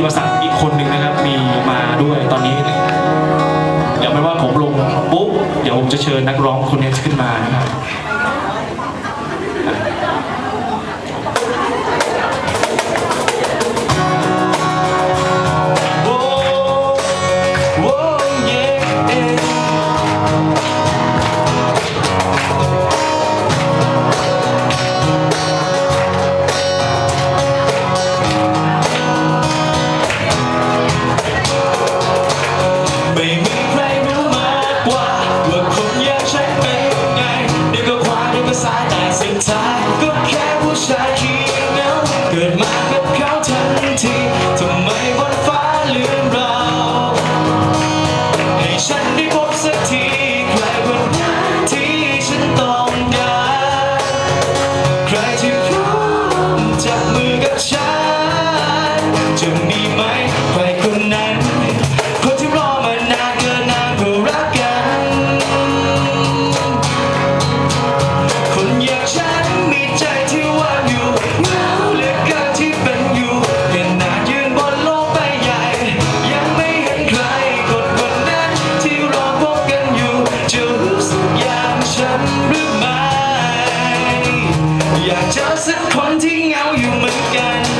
ติประสานอีกคนหนึ่งนะครับ มีมาด้วยตอนนี้ เดี๋ยวไม่ว่าผมลงปุ๊บ เดี๋ยวผมจะเชิญนักร้องคนนี้ขึ้นมานะครับ คนที่เหงาอยู่เหมือนกัน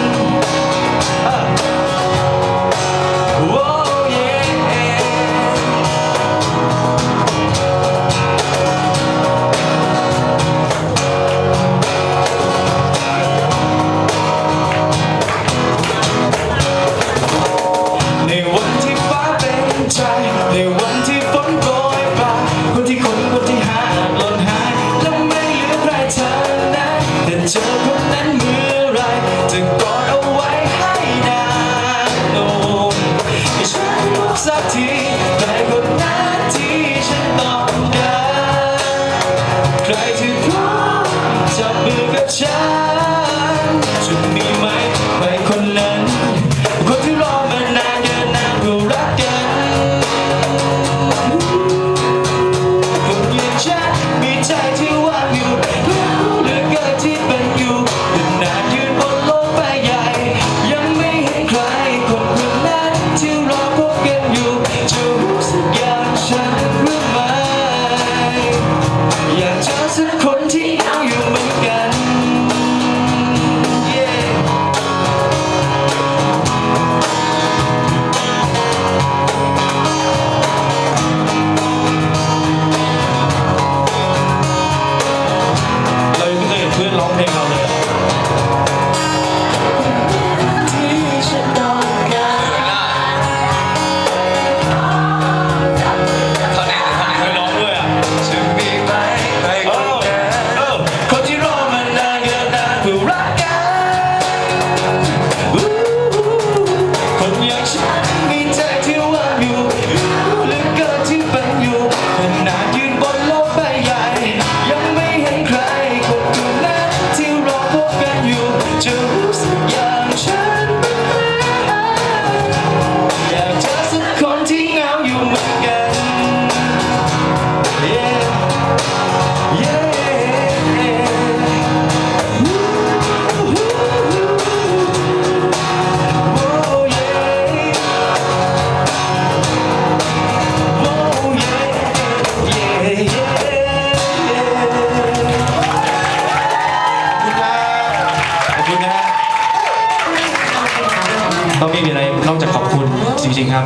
ก็ไม่มีอะไรนอกจากขอบคุณจริงๆครับ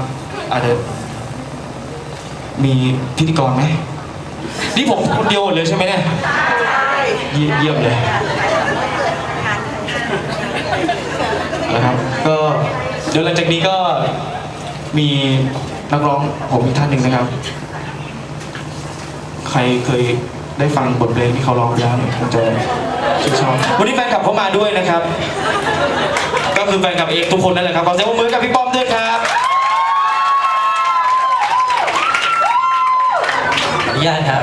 อาจจะมีพิธีกรไหมนี่ผมคนเดียวเลยใช่ไหมเนี่ยเยี่ยมเลยนะครับก็เดี๋ยวหลังจากนี้ก็มีนักร้องผมอีกท่านหนึ่งนะครับ ใครเคยได้ฟังบทเพลงที่เขาร้องแล้อนยคงจะชื่นชอบวันนี้แฟนคลับเขามาด้วยนะครับ คือแฟนกับเอฟทุกคนนั่นแหละครับขอเสียงปรบมือกับพี่ป้อมด้วยครับอนุญาตครับ